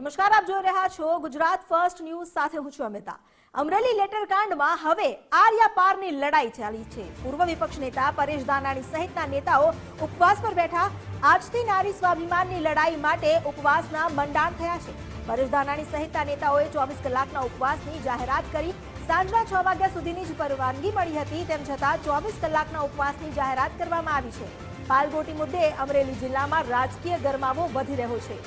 નમસ્કાર, આપ જોઈ રહ્યા છો ગુજરાત ફર્સ્ટ ન્યૂઝ સાથે હું છું અમિતા. અમરેલી લેટર કાંડમાં હવે આર્યા પારની લડાઈ ચાલી છે. પૂર્વ વિપક્ષ નેતા પરેશ દાનાણી સહિતના નેતાઓ ઉપવાસ પર બેઠા. આજથી નારી સ્વાભિમાનની લડાઈ માટે ઉપવાસના મંડાણ થયા છે. પરેશ દાનાણી સહિતના નેતાઓએ ચોવીસ કલાકના ઉપવાસની જાહેરાત કરી. સાંજના છ વાગ્યા સુધીની જ પરવાનગી મળી હતી, તેમ છતાં ચોવીસ કલાકના ઉપવાસની જાહેરાત કરવામાં આવી છે. પાલગોટી મુદ્દે અમરેલી જિલ્લામાં રાજકીય ગરમાવો વધી રહ્યો છે.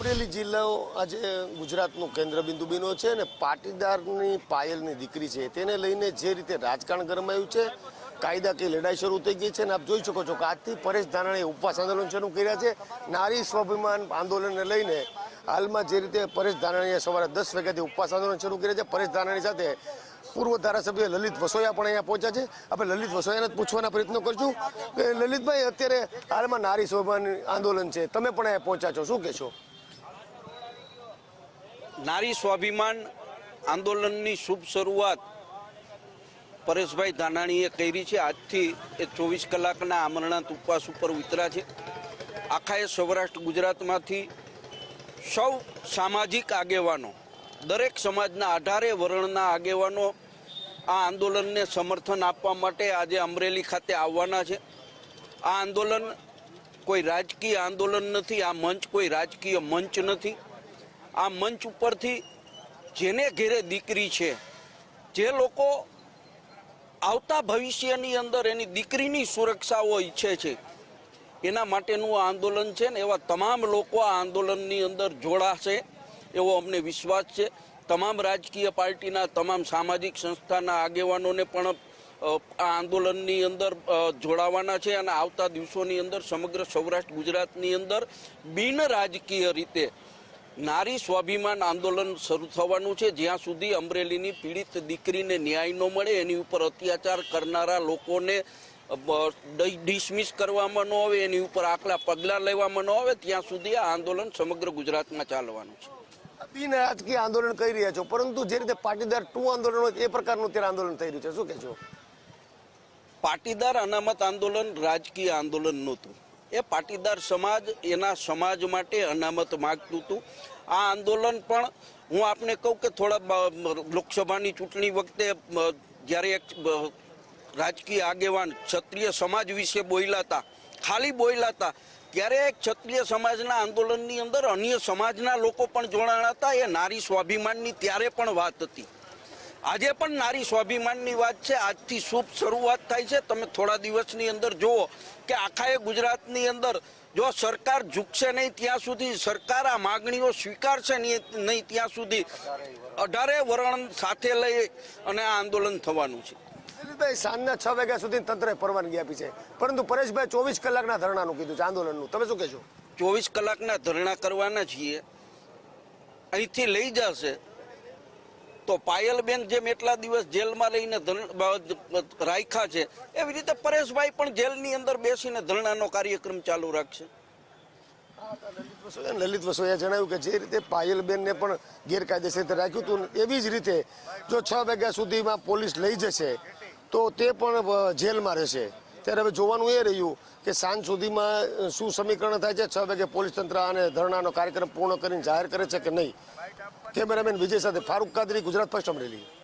અમરેલી જિલ્લો આજે ગુજરાતનું કેન્દ્રબિંદુ બિનો છે અને પાટીદારની પાયલની દીકરી છે. તેને લઈને જે રીતે રાજકારણ ગરમાયું છે કાયદાકીય લડાઈ શરૂ થઈ ગઈ છે અને આપ જોઈ શકો છો કે આજથી પરેશ ધાનાણીએ ઉપવાસ આંદોલન શરૂ કર્યા છે. નારી સ્વાભિમાન આંદોલનને લઈને હાલમાં જે રીતે પરેશ ધાનાણીએ સવારે દસ વાગ્યાથી ઉપવાસ આંદોલન શરૂ કર્યા છે. પરેશ ધાનાણી સાથે પૂર્વ ધારાસભ્ય લલિત વસોયા પણ અહીંયા પહોંચ્યા છે. આપણે લલિત વસોયાને જ પૂછવાના પ્રયત્નો કરશું કે લલિતભાઈ, અત્યારે હાલમાં નારી સ્વાભિમાન આંદોલન છે. તમે પણ અહીંયા પહોંચ્યા છો. શું કહેશો? નારી સ્વાભિમાન આંદોલનની શુભ શરૂઆત પરેશભાઈ ધાનાણીએ કરી છે. આજથી એ ચોવીસ કલાકના આમરણાંત ઉપવાસ ઉપર ઉતર્યા છે. આખા એ સૌરાષ્ટ્ર ગુજરાતમાંથી સૌ સામાજિક આગેવાનો, દરેક સમાજના અઢારે વર્ણના આગેવાનો આ આંદોલનને સમર્થન આપવા માટે આજે અમરેલી ખાતે આવવાના છે. આ આંદોલન કોઈ રાજકીય આંદોલન નથી, આ મંચ કોઈ રાજકીય મંચ નથી. આ મંચ ઉપરથી જેને ઘેરે દીકરી છે, જે લોકો આવતા ભવિષ્યની અંદર એની દીકરીની સુરક્ષાઓ ઈચ્છે છે, એના માટેનું આ આંદોલન છે ને એવા તમામ લોકો આ આંદોલનની અંદર જોડાશે એવો અમને વિશ્વાસ છે. તમામ રાજકીય પાર્ટીના, તમામ સામાજિક સંસ્થાના આગેવાનોને પણ આ આંદોલનની અંદર જોડાવાના છે અને આવતા દિવસોની અંદર સમગ્ર સૌરાષ્ટ્ર ગુજરાતની અંદર બિન રાજકીય રીતે નારી સ્વાભિમાન આંદોલન શરૂ થવાનું છે. જ્યાં સુધી અમરેલીની પીડિત દીકરીને ન્યાય ન મળે એની ઉપર અત્યાચાર કરનારા લોકોને ડિસમિસ કરવામાં ન આવે એની ઉપર આકલા પગલાં લેવામાં ન આવે ત્યાં સુધી આ આંદોલન સમગ્ર ગુજરાતમાં ચાલવાનું છે. બિન રાજકીય આંદોલન કરી રહ્યા છો પરંતુ જે રીતે પાટીદાર ટુ આંદોલન હોય એ પ્રકારનું અત્યારે આંદોલન થઈ રહ્યું છે. શું કહેશો? પાટીદાર અનામત આંદોલન રાજકીય આંદોલન નહોતું. એ પાટીદાર સમાજ એના સમાજ માટે અનામત માગતું હતું. આ આંદોલન પણ હું આપને કહું કે થોડા લોકસભાની ચૂંટણી વખતે જ્યારે એક રાજકીય આગેવાન ક્ષત્રિય સમાજ વિશે બોલ્યા હતા, ખાલી બોલ્યા હતા, ત્યારે એક ક્ષત્રિય સમાજના આંદોલનની અંદર અન્ય સમાજના લોકો પણ જોડાણા હતા. એ નારી સ્વાભિમાનની ત્યારે પણ વાત હતી. આજે પણ નારી સ્વાભિમાનની વાત છે. આજથી શુભ શરૂઆત થાય છે. તમે થોડા દિવસની અંદર જુઓ કે આખા એ ગુજરાતની અંદર જો સરકાર ઝૂકશે નહીં ત્યાં સુધી સરકાર આ માગણીઓ સ્વીકારશે નહીં નહીં ત્યાં સુધી અઢારે વરણ સાથે લઈ અને આ આંદોલન થવાનું છે. દિલીપભાઈ સાંજના છ વાગ્યા સુધી તંત્રએ પરવાનગી આપી છે. પરંતુ પરેશભાઈ ચોવીસ કલાકના ધરણાનું કીધું છે આંદોલનનું. તમે શું કહેશો? ચોવીસ કલાકના ધરણા કરવાના છીએ. અહીંથી લઈ જશે. તો પાયલબેન જેમ એટલા દિવસ જેલમાં લઈને રાખ્યા છે, એવી રીતે પરેશભાઈ પણ જેલની અંદર બેસીને ધરણાનો કાર્યક્રમ ચાલુ રાખશે. લલિત વસોયા જણાવ્યું કે જે રીતે પાયલબેનને પણ ગેરકાયદેસર રાખ્યું હતું, એવી જ રીતે જો છ વાગ્યા સુધીમાં પોલીસ લઈ જશે, તો તે પણ જેલમાં રહેશે. ત્યારે હવે જોવાનું એ રહ્યું કે સાંજ સુધીમાં શું સમીકરણ થાય છે? છ વાગે પોલીસ તંત્ર અને ધરણાનો કાર્યક્રમ પૂર્ણ કરીને જાહેર કરે છે કે નહીં? કેમેરામેન વિજય સાથે ફારૂક કાદરી, ગુજરાત ફર્સ્ટ અમરેલી.